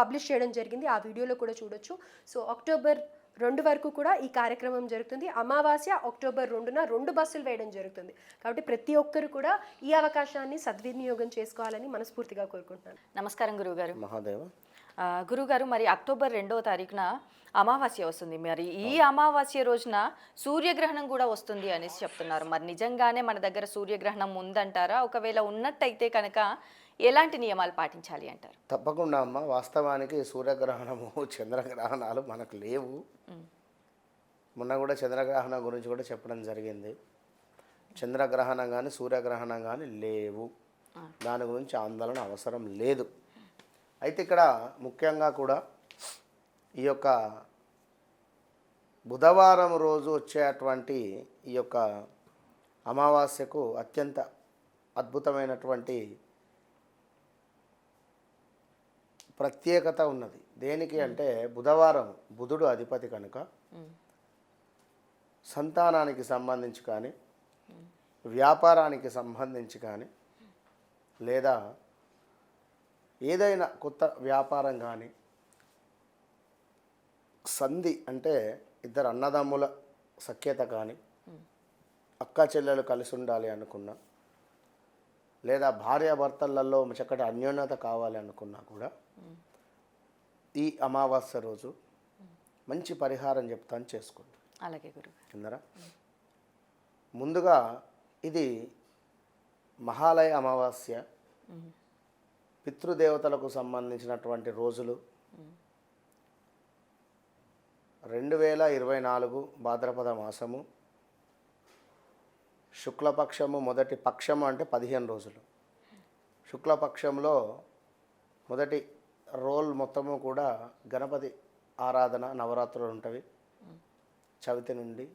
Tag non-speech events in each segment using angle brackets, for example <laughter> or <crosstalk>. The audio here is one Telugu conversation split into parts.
పబ్లిష్ చేయడం జరిగింది. ఆ వీడియోలో కూడా చూడొచ్చు. సో అక్టోబర్ రెండు వరకు కూడా ఈ కార్యక్రమం జరుగుతుంది. అమావాస్య అక్టోబర్ రెండున రెండు బస్సులు వేయడం జరుగుతుంది. కాబట్టి ప్రతి ఒక్కరు కూడా ఈ అవకాశాన్ని సద్వినియోగం చేసుకోవాలని మనస్ఫూర్తిగా కోరుకుంటున్నాను. నమస్కారం గురువుగారు. మహాదేవ. ఆ, గురువుగారు మరి అక్టోబర్ రెండవ తారీఖున అమావాస్య వస్తుంది. మరి ఈ అమావాస్య రోజున సూర్యగ్రహణం కూడా వస్తుంది అనేసి చెప్తున్నారు. మరి నిజంగానే మన దగ్గర సూర్యగ్రహణం ఉందంటారా? ఒకవేళ ఉన్నట్టయితే కనుక ఎలాంటి నియమాలు పాటించాలి అంటారు? తప్పకుండా అమ్మ. వాస్తవానికి సూర్యగ్రహణము <laughs> చంద్రగ్రహణాలు మనకు లేవు. మొన్న కూడా చంద్రగ్రహణం గురించి కూడా చెప్పడం జరిగింది. చంద్రగ్రహణం కానీ సూర్యగ్రహణం కానీ లేవు. దాని గురించి ఆందోళన అవసరం లేదు. అయితే ఇక్కడ ముఖ్యంగా కూడా ఈ యొక్క బుధవారం రోజు వచ్చేటువంటి ఈ యొక్క అమావాస్యకు అత్యంత అద్భుతమైనటువంటి ప్రత్యేకత ఉన్నది. దేనికి అంటే బుధవారం బుధుడు అధిపతి కనుక సంతానానికి సంబంధించి కానీ వ్యాపారానికి సంబంధించి కానీ లేదా ఏదైనా కొత్త వ్యాపారం కానీ సంధి అంటే ఇద్దరు అన్నదమ్ముల సఖ్యత కానీ అక్క చెల్లెలు కలిసి ఉండాలి అనుకున్నా లేదా భార్యాభర్తలలో చక్కటి అన్యోన్యత కావాలి అనుకున్నా కూడా ఈ అమావాస్య రోజు మంచి పరిహారం చెప్తాను చేసుకోండి అలాగే గురువు కిందరా ముందుగా ఇది మహాలయ అమావాస్య. పితృదేవతలకు సంబంధించినటువంటి రోజులు. రెండు వేల ఇరవై నాలుగు భాద్రపద మాసము. శుక్లపక్షము మొదటి పక్షము అంటే పదిహేను రోజులు. శుక్లపక్షంలో మొదటి రోల్ మొత్తము కూడా గణపతి ఆరాధన నవరాత్రులు ఉంటవి. చవితి నుండి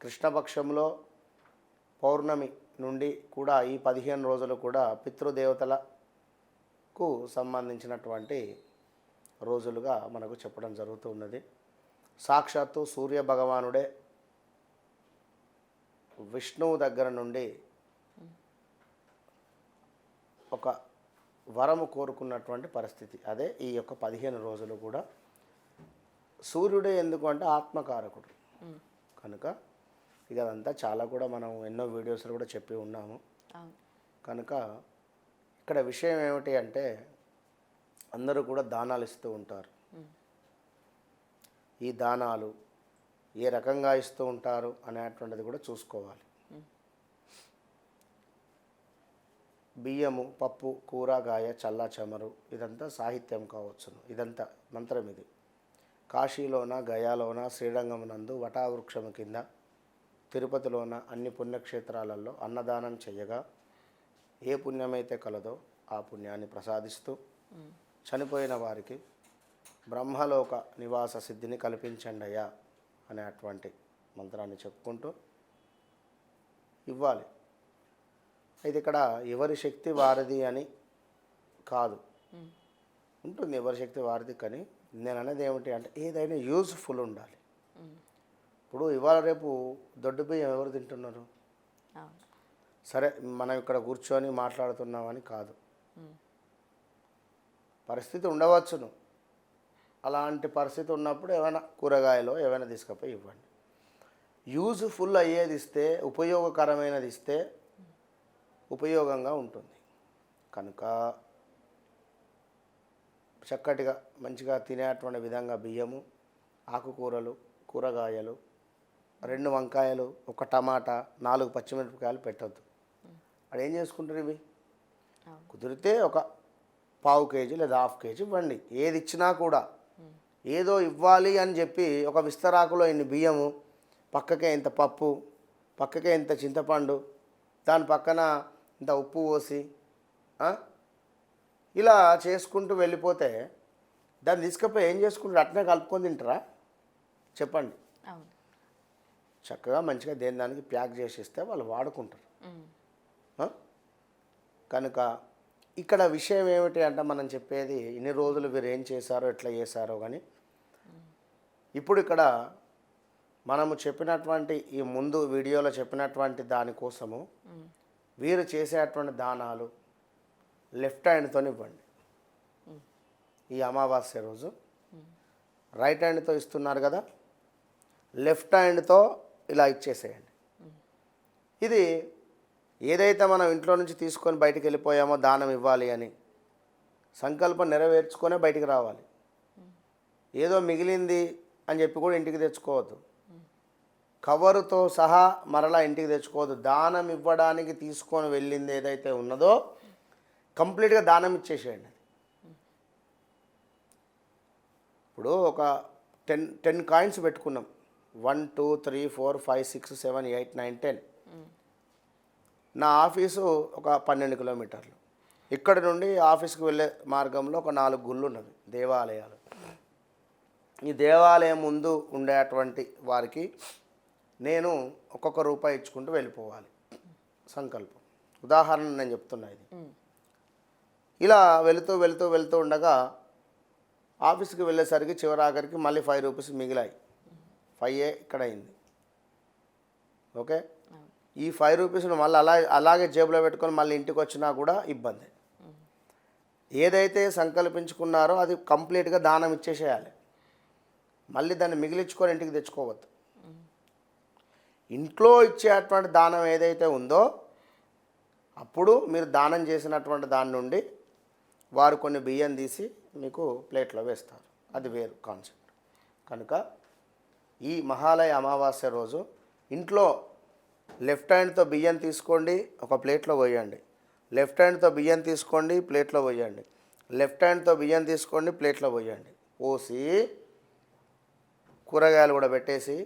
కృష్ణపక్షంలో పౌర్ణమి నుండి కూడా ఈ పదిహేను రోజులు కూడా పితృదేవతల పితృదేవతలకు సంబంధించినటువంటి రోజులుగా మనకు చెప్పడం జరుగుతూ ఉన్నది. సాక్షాత్తు సూర్య భగవానుడే విష్ణువు దగ్గర నుండి ఒక వరము కోరుకున్నటువంటి పరిస్థితి. అదే ఈ యొక్క పదిహేను రోజులు కూడా. సూర్యుడే ఎందుకు అంటే ఆత్మకారకుడు. కనుక ఇక అదంతా చాలా కూడా మనం ఎన్నో వీడియోస్లో కూడా చెప్పి ఉన్నాము. కనుక ఇక్కడ విషయం ఏమిటి అంటే అందరూ కూడా దానాలు ఇస్తూ ఉంటారు. ఈ దానాలు ఏ రకంగా ఇస్తూ ఉంటారు అనేటువంటిది కూడా చూసుకోవాలి. బియ్యము పప్పు కూరగాయ చల్ల చెమరు ఇదంతా సాహిత్యం కావచ్చును. ఇదంతా మంత్రం ఇది. కాశీలోన గయాలోన శ్రీరంగమునందు వటావృక్షము కింద తిరుపతిలోన అన్ని పుణ్యక్షేత్రాలలో అన్నదానం చేయగా ఏ పుణ్యమైతే కలదో ఆ పుణ్యాన్ని ప్రసాదిస్తూ చనిపోయిన వారికి బ్రహ్మలోక నివాస సిద్ధిని కల్పించండి అయ్యా అనేటువంటి మంత్రాన్ని చెప్పుకుంటూ ఇవ్వాలి. అయితే ఇక్కడ ఎవరి శక్తి వారిది అని కాదు. ఉంటుంది ఎవరి శక్తి వారిది కానీ నేను అనేది ఏమిటి అంటే ఏదైనా యూజ్ఫుల్ ఉండాలి. ఇప్పుడు ఇవాళ రేపు దొడ్డు బియ్యం ఎవరు తింటున్నారు? సరే మనం ఇక్కడ కూర్చొని మాట్లాడుతున్నామని కాదు. పరిస్థితి ఉండవచ్చును. అలాంటి పరిస్థితి ఉన్నప్పుడు ఏమైనా కూరగాయలు ఏమైనా తీసుకుపోయి ఇవ్వండి. యూజ్ఫుల్ అయ్యేది ఇస్తే ఉపయోగకరమైనది ఇస్తే ఉపయోగంగా ఉంటుంది. కనుక చక్కటిగా మంచిగా తినేటువంటి విధంగా బియ్యము ఆకుకూరలు కూరగాయలు రెండు వంకాయలు ఒక టమాటా నాలుగు పచ్చిమిరపకాయలు పెట్టద్దు. అక్కడ ఏం చేసుకుంటారు ఇవి? కుదిరితే ఒక పావు కేజీ లేదా హాఫ్ కేజీ ఇవ్వండి. ఏది ఇచ్చినా కూడా. ఏదో ఇవ్వాలి అని చెప్పి ఒక విస్తరాకులో ఇన్ని బియ్యము పక్కకే ఇంత పప్పు పక్కకే ఇంత చింతపండు దాని పక్కన ఇంత ఉప్పు పోసి? ఇలా చేసుకుంటూ వెళ్ళిపోతే దాన్ని తీసుకుపోయి ఏం చేసుకుంటారు? అట్నే కలుపుకొని తింటారా? చెప్పండి. చక్కగా మంచిగా దేని దానికి ప్యాక్ చేసి ఇస్తే వాళ్ళు వాడుకుంటారు? కనుక ఇక్కడ విషయం ఏమిటి అంటే మనం చెప్పేది ఇన్ని రోజులు వీరు ఏం చేశారో ఎట్లా చేశారో కానీ ఇప్పుడు ఇక్కడ మనము చెప్పినటువంటి ఈ ముందు వీడియోలో చెప్పినటువంటి దానికోసము వీరు చేసేటువంటి దానాలు లెఫ్ట్ హ్యాండ్తో ఇవ్వండి. ఈ అమావాస్య రోజు రైట్ హ్యాండ్తో ఇస్తున్నారు కదా లెఫ్ట్ హ్యాండ్తో ఇలా ఇచ్చేసేయండి. ఇది ఏదైతే మనం ఇంట్లో నుంచి తీసుకొని బయటికి వెళ్ళిపోయామో దానం ఇవ్వాలి అని సంకల్పం నెరవేర్చుకొనే బయటికి రావాలి. ఏదో మిగిలింది అని చెప్పి కూడా ఇంటికి తెచ్చుకోవద్దు. కవరుతో సహా మరలా ఇంటికి తెచ్చుకోవద్దు. దానం ఇవ్వడానికి తీసుకొని వెళ్ళింది ఏదైతే ఉన్నదో కంప్లీట్గా దానం ఇచ్చేసేయండి. ఇప్పుడు ఒక టెన్ టెన్ కాయిన్స్ పెట్టుకున్నాం. One two three four five six seven eight nine ten. నా ఆఫీసు ఒక పన్నెండు కిలోమీటర్లు. ఇక్కడ నుండి ఆఫీస్కి వెళ్ళే మార్గంలో ఒక నాలుగు గుళ్ళు ఉన్నవి దేవాలయాలు. ఈ దేవాలయం ముందు ఉండేటువంటి వారికి నేను ఒక్కొక్క రూపాయి ఇచ్చుకుంటూ వెళ్ళిపోవాలి. సంకల్పం. ఉదాహరణ నేను చెప్తున్నా ఇది. ఇలా వెళుతూ వెళుతూ వెళుతూ ఉండగా ఆఫీస్కి వెళ్ళేసరికి చివరాఖరికి మళ్ళీ ఫైవ్ రూపీస్ మిగిలాయి. ఫైవ్ ఏ ఇక్కడ అయింది. ఓకే? ఈ ఫైవ్ రూపీస్ను మళ్ళీ అలా అలాగే జేబులో పెట్టుకొని మళ్ళీ ఇంటికి వచ్చినా కూడా ఇబ్బంది. ఏదైతే సంకల్పించుకున్నారో అది కంప్లీట్గా దానం ఇచ్చేసేయాలి. మళ్ళీ దాన్ని మిగిలించుకొని ఇంటికి తెచ్చుకోవద్దు. ఇంట్లో ఇచ్చేటువంటి దానం ఏదైతే ఉందో అప్పుడు మీరు దానం చేసినటువంటి దాని నుండి వారు కొన్ని బియ్యం తీసి మీకు ప్లేట్లో వేస్తారు. అది వేరు కాన్సెప్ట్. కనుక ఈ మహాలయ అమావాస్య రోజు ఇంట్లో లెఫ్ట్ హ్యాండ్తో బియ్యం తీసుకోండి ఒక ప్లేట్లో పోయండి. లెఫ్ట్ హ్యాండ్తో బియ్యం తీసుకోండి ప్లేట్లో పోయండి. లెఫ్ట్ హ్యాండ్తో బియ్యం తీసుకోండి ప్లేట్లో పోయండి. పోసి కూరగాయలు కూడా పెట్టేసి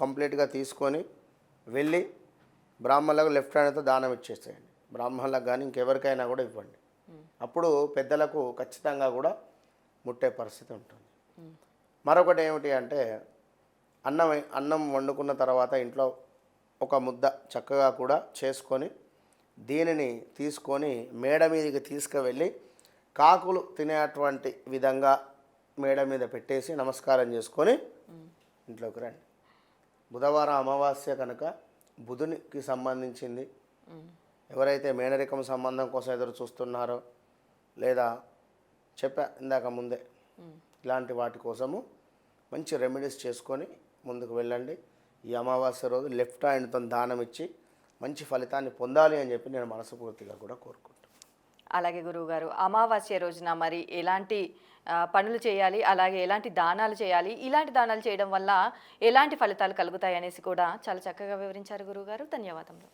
కంప్లీట్గా తీసుకొని వెళ్ళి బ్రాహ్మణులకు లెఫ్ట్ హ్యాండ్తో దానం ఇచ్చేసేయండి. బ్రాహ్మణులకు కానీ ఇంకెవరికైనా కూడా ఇవ్వండి. అప్పుడు పెద్దలకు ఖచ్చితంగా కూడా ముట్టే పరిస్థితి ఉంటుంది. మరొకటి ఏమిటి అంటే అన్నం అన్నం వండుకున్న తర్వాత ఇంట్లో ఒక ముద్ద చక్కగా కూడా చేసుకొని దీనిని తీసుకొని మేడ మీదకి తీసుకువెళ్ళి కాకులు తినేటువంటి విధంగా మేడ మీద పెట్టేసి నమస్కారం చేసుకొని ఇంట్లోకి రండి. బుధవారం అమావాస్య కనుక బుధునికి సంబంధించింది. ఎవరైతే మేనరికం సంబంధం కోసం ఎదురు చూస్తున్నారో లేదా చెప్పా ఇందాక ముందే ఇలాంటి వాటి కోసము మంచి రెమెడీస్ చేసుకొని ముందుకు వెళ్ళండి. ఈ అమావాస్య రోజు లెఫ్ట్ హ్యాండ్తో దానం ఇచ్చి మంచి ఫలితాన్ని పొందాలి అని చెప్పి నేను మనస్ఫూర్తిగా కూడా కోరుకుంటాను అలాగే గురువుగారు అమావాస్య రోజున మరి ఎలాంటి పనులు చేయాలి అలాగే ఎలాంటి దానాలు చేయాలి ఇలాంటి దానాలు చేయడం వల్ల ఎలాంటి ఫలితాలు కలుగుతాయి అనేసి కూడా చాలా చక్కగా వివరించారు గురువుగారు. ధన్యవాదములు.